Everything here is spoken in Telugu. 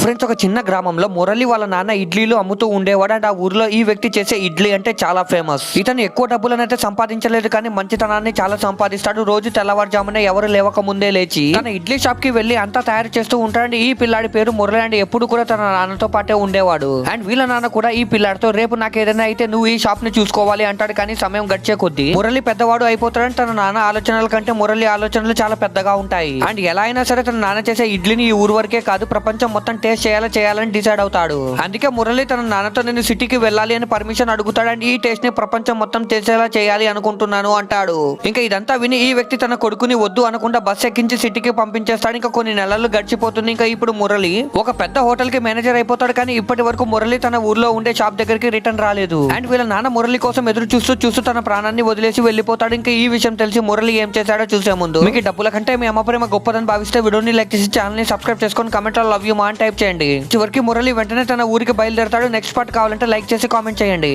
ఫ్రెండ్స్ ఒక చిన్న గ్రామంలో మురళి వాళ్ళ నాన్న ఇడ్లీలు అమ్ముతూ ఉండేవాడు అండ్ ఆ ఊర్లో ఈ వ్యక్తి చేసే ఇడ్లీ అంటే చాలా ఫేమస్. ఇతను ఎక్కువ డబ్బులను అయితే సంపాదించలేదు కానీ మంచితనాన్ని చాలా సంపాదిస్తాడు. రోజు తెల్లవారుజామున ఎవరు లేవక ముందే లేచి తన ఇడ్లీ షాప్కి వెళ్ళి అంతా తయారు చేస్తూ ఉంటాడు ఈ పిల్లాడి పేరు మురళి అండ్. ఎప్పుడు కూడా తన నాన్నతో పాటే ఉండేవాడు. అండ్ వీళ్ళ నాన్న కూడా ఈ పిల్లాడితో రేపు నాకు ఏదైనా అయితే నువ్వు ఈ షాప్ని చూసుకోవాలి అంటాడు. కానీ సమయం గడిచే కొద్దీ మురళి పెద్దవాడు అయిపోతాడని తన నాన్న ఆలోచనల కంటే మురళి ఆలోచనలు చాలా పెద్దగా ఉంటాయి. అండ్ ఎలా అయినా సరే తన నాన్న చేసే ఇడ్లీని ఈ ఊరు వరకే కాదు ప్రపంచం మొత్తం టేస్ట్ చేయాలా చేయాలని డిసైడ్ అవుతాడు. అందుకే మురళి తన నాన్నతో నేను సిటీకి వెళ్ళాలి అని పర్మిషన్ అడుగుతాడు అండ్ ఈ టేస్ట్ని ప్రపంచం మొత్తం తెలిసేలా చేయాలి అనుకుంటున్నాను అంటాడు. ఇంకా ఇదంతా విని ఈ వ్యక్తి తన కొడుకుని వద్దు అనకుండా బస్ ఎక్కించి సిటీకి పంపించేస్తాడు. ఇంకా కొన్ని నెలలు గడిచిపోతుంది. ఇంకా ఇప్పుడు మురళి ఒక పెద్ద హోటల్కి మేనేజర్ అయిపోతాడు కానీ ఇప్పటి వరకు మురళి తన ఊర్లో ఉండే షాప్ దగ్గరికి రిటర్న్ రాలేదు. అండ్ వీళ్ళ నాన్న మురళి కోసం ఎదురు చూస్తూ చూస్తూ తన ప్రాణాన్ని వదిలేసి వెళ్ళిపోతాడు. ఇంకా ఈ విషయం తెలిసి మురళి ఏం చేశాడో చూసే ముందు మీకు డబ్బుల కంటే మీ అమ్మ ప్రేమ గొప్పదని భావిస్తే వీడియోని లైక్ చేసి ఛానల్ని సబ్స్క్రైబ్ చేసుకొని కమెంట్ లవ్ యూ మా అని టైప్ చేయండి చివరికి మురళి వెంటనే తన ఊరికి బయలుదేరతాడు. నెక్స్ట్ పార్ట్ కావాలంటే లైక్ చేసి కామెంట్ చేయండి.